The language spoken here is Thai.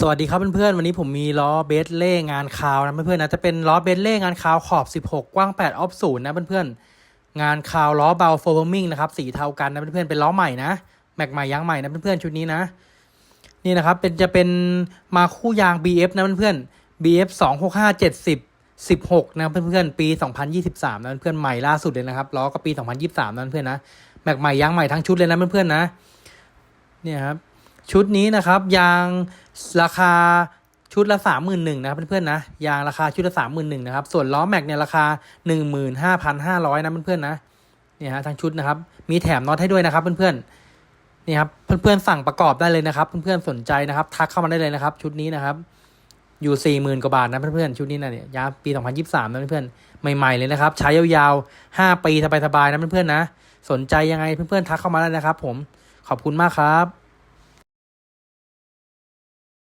สวัสดีครับเพื่อนๆ วันนี้ผมมีล้อเบสเล่งานคาวนะเพื่อนๆนะจะเป็นล้อเบสเล่งานคาวขอบ 16 กว้าง 8 ออฟศูนย์นะเพื่อนๆ งานคาวล้อเบาโฟร์มิงนะครับสีเทากันนะเพื่อนๆ เป็นล้อใหม่นะ แม็กใหม่ยางใหม่นะเพื่อนๆ ชุดนี้นะ นี่นะครับเป็นจะเป็นมาคู่ยาง BF นะเพื่อนๆ BF 265 70 16 นะเพื่อนๆ ปี 2023 นะเพื่อนๆ ใหม่ล่าสุดเลยนะครับล้อก็ปี 2023 นะเพื่อนๆ นะ แม็กใหม่ยางใหม่ทั้งชุดเลยนะเพื่อนๆ นะ เนี่ยครับ ชุดนี้นะครับยางราคาชุดละสามหมื่นหนึ่งนะครับเพื่อนๆนะยางราคาชุดละสามหมื่นหนึ่งนะครับส่วนล้อแม็กเนี่ยราคาหนึ่งหมื่นห้าพันห้าร้อยนะเพื่อนๆนะเนี่ยฮะทั้งชุดนะครับมีแถมน็อตให้ด้วยนะครับเพื่อนๆนี่ครับเพื่อนๆสั่งประกอบได้เลยนะครับเพื่อนๆสนใจนะครับ ทักเข้ามาได้เลยนะครับ ชุดนี้นะครับ อยู่สี่หมื่นกว่าบาทนะเพื่อนๆชุดนี้นะเนี่ยยางปีสองพันยี่สิบสามนะเพื่อนๆใหม่ๆเลยนะครับ ใช้ยาวๆห้าปีสบายๆนะเพื่อนๆนะสนใจยังไงเพื่อนๆทักเข้ามาได้นะครับ ผมขอบคุณมากครับ